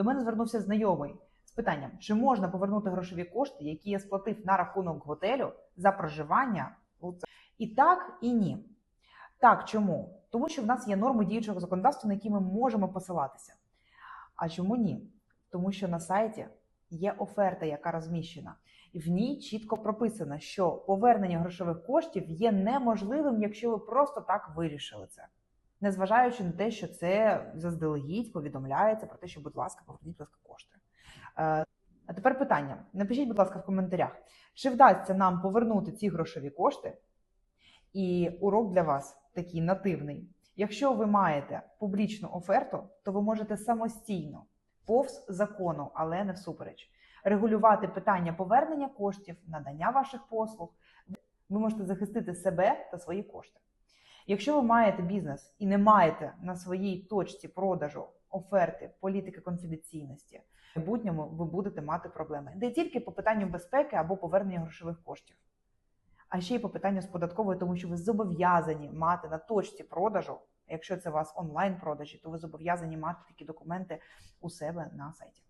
До мене звернувся знайомий з питанням, чи можна повернути грошові кошти, які я сплатив на рахунок готелю за проживання. І так, і ні. Так, чому? Тому що в нас є норми діючого законодавства, на які ми можемо посилатися. А чому ні? Тому що на сайті є оферта, яка розміщена, і в ній чітко прописано, що повернення грошових коштів є неможливим, якщо ви просто так вирішили це, незважаючи на те, що це заздалегідь повідомляється про те, що, будь ласка, поверніть, будь ласка, кошти. Е, А тепер питання: напишіть, будь ласка, в коментарях, чи вдасться нам повернути ці грошові кошти? І урок для вас такий нативний. Якщо ви маєте публічну оферту, то ви можете самостійно, повз закону, але не всупереч, регулювати питання повернення коштів, надання ваших послуг. Ви можете захистити себе та свої кошти. Якщо ви маєте бізнес і не маєте на своїй точці продажу оферти політики конфіденційності, в майбутньому ви будете мати проблеми не тільки по питанню безпеки або повернення грошових коштів а ще й по питанню з податковою, тому що ви зобов'язані мати на точці продажу. Якщо це у вас онлайн продажі, то ви зобов'язані мати такі документи у себе на сайті.